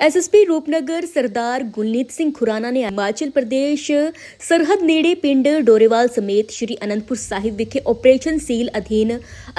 SSP Rupnagar Sardar Gulneet Singh Khurana ਨੇ ਹਿਮਾਚਲ ਪ੍ਰਦੇਸ਼ ਸਰਹੱਦ ਨੇੜੇ ਪਿੰਡ ਡੋਰੇਵਾਲ ਸਮੇਤ ਸ਼੍ਰੀ ਅਨੰਦਪੁਰ ਸਾਹਿਬ ਵਿਖੇ ਆਪਰੇਸ਼ਨ ਸੀਲ ਅਧੀਨ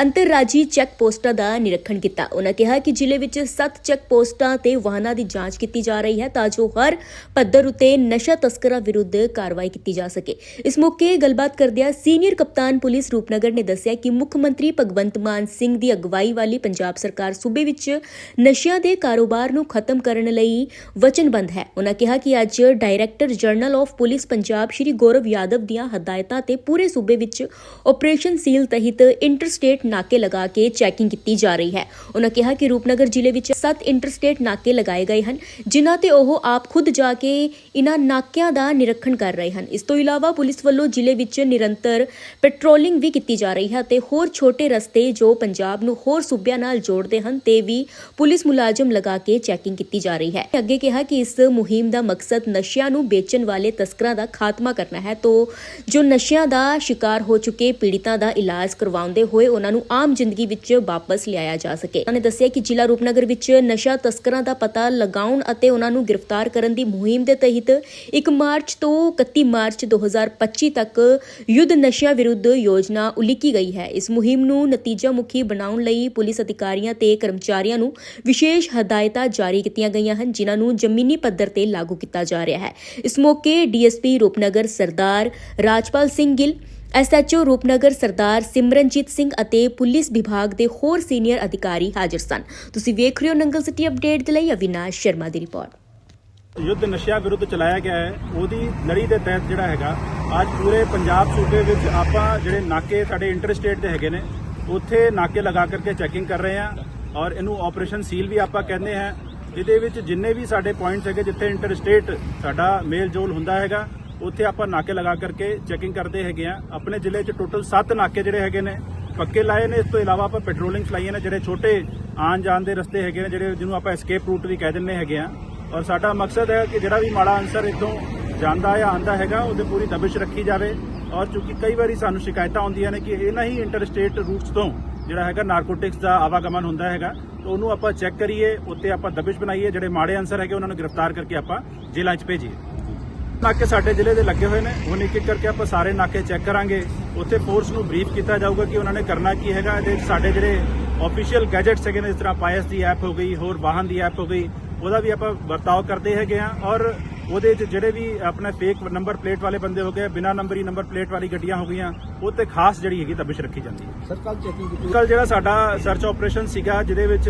ਅੰਤਰਰਾਜੀ ਚੈੱਕ ਪੋਸਟਾਂ ਦਾ ਨਿਰੀਖਣ ਕੀਤਾ। ਉਹਨਾਂ ਕਿਹਾ ਕਿ ਜ਼ਿਲ੍ਹੇ ਵਿੱਚ 7 ਚੈੱਕ ਪੋਸਟਾਂ ਤੇ ਵਾਹਨਾਂ ਦੀ ਜਾਂਚ ਕੀਤੀ ਜਾ ਰਹੀ ਹੈ ਤਾਂ ਜੋ ਹਰ ਪੱਧਰ ਉਤੇ ਨਸ਼ਾ ਤਸਕਰਾਂ ਵਿਰੁੱਧ ਕਾਰਵਾਈ ਕੀਤੀ ਜਾ ਸਕੇ। ਇਸ ਮੌਕੇ ਗੱਲਬਾਤ ਕਰਦਿਆਂ ਸੀਨੀਅਰ ਕਪਤਾਨ ਪੁਲਿਸ ਰੂਪਨਗਰ ਨੇ ਦੱਸਿਆ ਕਿ ਮੁੱਖ ਮੰਤਰੀ ਭਗਵੰਤ ਮਾਨ ਸਿੰਘ ਦੀ ਅਗਵਾਈ ਵਾਲੀ ਪੰਜਾਬ ਸਰਕਾਰ ਸੂਬੇ ਵਿੱਚ ਨਸ਼ਿਆਂ ਦੇ ਕਾਰੋਬਾਰ ਨੂੰ ਖਤਮ ਕਰਨ ਲਈ ਵਚਨਬੱਧ ਹੈ। ਉਹਨਾਂ ਕਿਹਾ ਕਿ ਅੱਜ director general of police Punjab Shri Gaurav Yadav ਦੀਆਂ ਹਦਾਇਤਾਂ ਤੇ ਪੂਰੇ ਸੂਬੇ ਵਿੱਚ ਆਪਰੇਸ਼ਨ ਸੀਲ ਤਹਿਤ ਇੰਟਰਸਟੇਟ ਨਾਕੇ ਲਗਾ ਕੇ ਚੈਕਿੰਗ ਕੀਤੀ ਜਾ ਰਹੀ ਹੈ। ਉਹਨਾਂ ਕਿਹਾ ਕਿ ਰੂਪਨਗਰ ਜ਼ਿਲ੍ਹੇ ਵਿੱਚ 7 ਇੰਟਰਸਟੇਟ ਨਾਕੇ ਲਗਾਏ ਗਏ ਹਨ, ਜਿਨ੍ਹਾਂ ਤੇ ਉਹ ਆਪ ਖੁਦ ਜਾ ਕੇ ਇਨ੍ਹਾਂ ਨਾਕਿਆਂ ਦਾ ਨਿਰੀਖਣ ਕਰ ਰਹੇ ਹਨ। ਇਸ ਤੋਂ ਇਲਾਵਾ ਪੁਲਿਸ ਵੱਲੋਂ ਜ਼ਿਲ੍ਹੇ ਵਿੱਚ ਨਿਰੰਤਰ ਪੈਟਰੋਲਿੰਗ ਵੀ ਕੀਤੀ ਜਾ ਰਹੀ ਹੈ ਤੇ ਹੋਰ ਛੋਟੇ ਰਸਤੇ ਜੋ ਪੰਜਾਬ ਨੂੰ ਹੋਰ ਸੂਬਿਆਂ ਨਾਲ ਜੋੜਦੇ ਹਨ, ਤੇ ਵੀ ਪੁਲਿਸ ਮੁਲਾਜ਼ਮ ਲਗਾ ਕੇ ਚੈਕਿੰਗ ਕੀਤੀ ਜਾ ਰਹੀ ਹੈ। ਅੱਗੇ ਕਿਹਾ ਕਿ ਇਸ ਮੁਹਿੰਮ ਦਾ ਮਕਸਦ ਨਸ਼ਿਆਂ ਨੂੰ ਵੇਚਣ ਵਾਲੇ ਤਸਕਰਾਂ ਦਾ ਖਾਤਮਾ ਕਰਨਾ ਹੈ। ਤੋਂ ਜੋ ਨਸ਼ਿਆਂ ਦਾ ਸ਼ਿਕਾਰ ਹੋ ਚੁੱਕੇ ਪੀੜਤਾਂ ਦਾ ਇਲਾਜ ਕਰਵਾਉਂਦੇ ਹੋਏ ਉਹਨਾਂ ਨੂੰ ਆਮ ਜ਼ਿੰਦਗੀ ਵਿੱਚ ਵਾਪਸ ਲਿਆਇਆ ਜਾ ਸਕੇ। ਉਹਨਾਂ ਨੇ ਦੱਸਿਆ ਕਿ ਜ਼ਿਲ੍ਹਾ ਰੂਪਨਗਰ ਵਿੱਚ ਨਸ਼ਾ ਤਸਕਰਾਂ ਦਾ ਪਤਾ ਲਗਾਉਣ ਅਤੇ ਉਹਨਾਂ ਨੂੰ ਗ੍ਰਿਫਤਾਰ ਕਰਨ ਦੀ ਮੁਹਿੰਮ ਦੇ ਤਹਿਤ 1 ਮਾਰਚ ਤੋਂ 31 ਮਾਰਚ 2025 ਤੱਕ ਯੁੱਧ ਨਸ਼ਿਆਂ ਵਿਰੁੱਧ ਯੋਜਨਾ ਉਲੀਕੀ ਗਈ ਹੈ। ਇਸ ਮੁਹਿੰਮ ਨੂੰ ਨਤੀਜਾ ਮੁਖੀ ਬਣਾਉਣ ਲਈ ਪੁਲਿਸ ਅਧਿਕਾਰੀਆਂ ਤੇ ਕਰਮਚਾਰੀਆਂ ਨੂੰ ਵਿਸ਼ੇਸ਼ ਹਦਾਇਤਾਂ ਜਾਰੀ ਕੀਤੀਆਂ ਗਈਆਂ ਹਨ, ਜਿਨ੍ਹਾਂ ਨੂੰ ਜ਼ਮੀਨੀ ਪੱਧਰ ਤੇ ਲਾਗੂ ਕੀਤਾ ਜਾ ਰਿਹਾ ਹੈ। ਇਸ ਮੌਕੇ ਡੀਐਸਪੀ ਰੂਪਨਗਰ ਸਰਦਾਰ ਰਾਜਪਾਲ ਸਿੰਘ ਗਿੱਲ, ਐਸਐਚਓ ਰੂਪਨਗਰ ਸਰਦਾਰ ਸਿਮਰਨਜੀਤ ਸਿੰਘ ਅਤੇ ਪੁਲਿਸ ਵਿਭਾਗ ਦੇ ਹੋਰ ਸੀਨੀਅਰ ਅਧਿਕਾਰੀ ਹਾਜ਼ਰ ਸਨ। ਤੁਸੀਂ ਵੇਖ ਰਹੇ ਹੋ ਨੰਗਲ ਸਿਟੀ ਅਪਡੇਟ ਦੇ ਲਈ ਅਵਿਨਾਸ਼ ਸ਼ਰਮਾ ਦੀ ਰਿਪੋਰਟ। ਯੁੱਧ ਨਸ਼ਿਆਂ ਵਿਰੁੱਧ ਚਲਾਇਆ ਗਿਆ ਹੈ। ਉਹਦੀ ਲੜੀ ਦੇ ਤਹਿਤ ਜਿਹੜਾ ਹੈਗਾ, ਅੱਜ ਪੂਰੇ ਪੰਜਾਬ ਸੂਬੇ ਵਿੱਚ ਆਪਾਂ ਜਿਹੜੇ ਨਾਕੇ ਸਾਡੇ ਇੰਟਰਸਟੇਟ ਦੇ ਹੈਗੇ ਨੇ, ਉੱਥੇ ਨਾਕੇ ਲਗਾ ਕਰਕੇ ਚੈਕਿੰਗ ਕਰ ਰਹੇ ਹਾਂ ਔਰ ਇਹਨੂੰ ਆਪਰੇਸ਼ਨ ਸੀਲ ਵੀ ਆਪਾਂ ਕਹਿੰਦੇ ਹਾਂ। ਜਿਹਦੇ ਵਿੱਚ ਜਿੰਨੇ ਵੀ ਸਾਡੇ ਪੁਆਇੰਟਸ ਹੈਗੇ, ਜਿੱਥੇ ਇੰਟਰਸਟੇਟ ਸਾਡਾ ਮੇਲ ਜੋਲ ਹੁੰਦਾ ਹੈਗਾ, ਉੱਥੇ ਆਪਾਂ ਨਾਕੇ ਲਗਾ ਕਰਕੇ ਚੈਕਿੰਗ ਕਰਦੇ ਹੈਗੇ ਆ। ਆਪਣੇ ਜ਼ਿਲ੍ਹੇ 'ਚ ਟੋਟਲ 7 ਨਾਕੇ ਜਿਹੜੇ ਹੈਗੇ ਨੇ, ਪੱਕੇ ਲਾਏ ਨੇ। ਇਸ ਤੋਂ ਇਲਾਵਾ ਆਪਾਂ ਪੈਟਰੋਲਿੰਗ ਚਲਾਈਆਂ ਨੇ, ਜਿਹੜੇ ਛੋਟੇ ਆਉਣ ਜਾਣ ਦੇ ਰਸਤੇ ਹੈਗੇ ਨੇ, ਜਿਹੜੇ ਜਿਹਨੂੰ ਆਪਾਂ ਐਸਕੇਪ ਰੂਟ ਵੀ ਕਹਿ ਦਿੰਦੇ ਹੈਗੇ ਆ। ਔਰ ਸਾਡਾ ਮਕਸਦ ਹੈ ਕਿ ਜਿਹੜਾ ਵੀ ਮਾੜਾ ਅਨਸਰ ਇਦੋਂ ਜਾਂਦਾ ਜਾਂ ਆਂਦਾ ਹੈਗਾ, ਉਹਦੇ ਪੂਰੀ ਦਬਿਸ਼ ਰੱਖੀ ਜਾਵੇ। ਔਰ ਚੂੰਕਿ ਕਈ ਵਾਰੀ ਸਾਨੂੰ ਸ਼ਿਕਾਇਤਾਂ ਆਉਂਦੀਆਂ ਨੇ ਕਿ ਇਹਨਾਂ ਹੀ ਇੰਟਰਸਟੇਟ ਰੂਟਸ ਤੋਂ ਜਿਹੜਾ ਹੈਗਾ ਨਾਰਕੋਟਿਕਸ ਦਾ ਆਵਾਗਮਨ ਹੁੰਦਾ ਹੈਗਾ, ਤਾਂ ਉਹਨੂੰ ਆਪਾਂ ਚੈੱਕ ਕਰੀਏ, ਉੱਤੇ ਆਪਾਂ ਦਬਿਸ਼ ਬਣਾਈਏ, ਜਿਹੜੇ ਮਾੜੇ ਅਨਸਰ ਹੈਗੇ ਉਹਨਾਂ ਨੂੰ ਗ੍ਰਿਫਤਾਰ ਕਰਕੇ ਆਪਾਂ ਜੇਲ੍ਹਾਂ 'ਚ ਭੇਜੀਏ। ਨਾਕੇ ਸਾਡੇ ਜ਼ਿਲ੍ਹੇ ਦੇ ਲੱਗੇ ਹੋਏ ਨੇ, ਹੁਣ ਇੱਕ ਇੱਕ ਕਰਕੇ ਆਪਾਂ ਸਾਰੇ ਨਾਕੇ ਚੈੱਕ ਕਰਾਂਗੇ। ਉੱਥੇ ਫੋਰਸ ਨੂੰ ਬਰੀਫ ਕੀਤਾ ਜਾਊਗਾ ਕਿ ਉਹਨਾਂ ਨੇ ਕਰਨਾ ਕੀ ਹੈਗਾ। ਇਹਦੇ ਸਾਡੇ ਜਿਹੜੇ ਆਫੀਸ਼ੀਅਲ ਗੈਜਟਸ ਹੈਗੇ ਨੇ, ਜਿਸ ਤਰ੍ਹਾਂ ਪਾਇਸ ਦੀ ਐਪ ਹੋ ਗਈ, ਹੋਰ ਵਾਹਨ ਦੀ ਐਪ ਹੋ ਗਈ, ਉਹਦਾ ਵੀ ਆਪਾਂ ਵਰਤਾਓ ਕਰਦੇ ਹੈਗੇ ਆ ਔਰ ਉਹਦੇ 'ਚ ਜਿਹੜੇ ਵੀ ਆਪਣੇ ਫੇਕ ਨੰਬਰ ਪਲੇਟ ਵਾਲੇ ਬੰਦੇ ਹੋ ਗਏ ਬਿਨਾ ਨੰਬਰੀ ਨੰਬਰ ਪਲੇਟ ਵਾਲੀ ਗੱਡੀਆਂ ਹੋ ਗਈਆਂ ਉਹ ਤੇ ਖਾਸ ਜਿਹੜੀ ਹੈਗੀ ਦਬਿਸ਼ ਰੱਖੀ ਜਾਂਦੀ ਹੈ। ਸਰ ਕੱਲ ਚੈਕਿੰਗ ਕੀਤੀ ਕੱਲ ਜਿਹੜਾ ਸਾਡਾ ਸਰਚ ਆਪਰੇਸ਼ਨ ਸੀਗਾ ਜਿਹਦੇ ਵਿੱਚ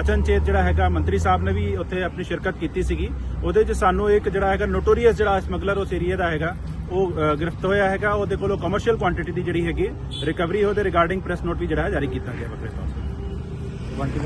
ਅਚਨਚੇਤ ਜਿਹੜਾ ਹੈਗਾ ਮੰਤਰੀ ਸਾਹਿਬ ਨੇ ਵੀ ਉੱਥੇ ਆਪਣੀ ਸ਼ਿਰਕਤ ਕੀਤੀ ਸੀਗੀ ਉਹਦੇ 'ਚ ਸਾਨੂੰ ਇੱਕ ਜਿਹੜਾ ਹੈਗਾ ਨੋਟੋਰੀਅਸ ਜਿਹੜਾ ਸਮਗਲਰ ਉਸ ਏਰੀਆ ਦਾ ਹੈਗਾ ਉਹ ਗ੍ਰਿਫਤ ਹੋਇਆ ਹੈਗਾ ਉਹਦੇ ਕੋਲੋਂ ਕਮਰਸ਼ੀਅਲ ਕੁਆਂਟੀਟੀ ਦੀ ਜਿਹੜੀ ਹੈਗੀ ਰਿਕਵਰੀ ਉਹਦੇ ਰਿਗਾਰਡਿੰਗ ਪ੍ਰੈਸ ਨੋਟ ਵੀ ਜਿਹੜਾ ਹੈ ਜਾਰੀ ਕੀਤਾ ਗਿਆ ਵੱਖਰੇ ਤੌਰ ਤੇ 21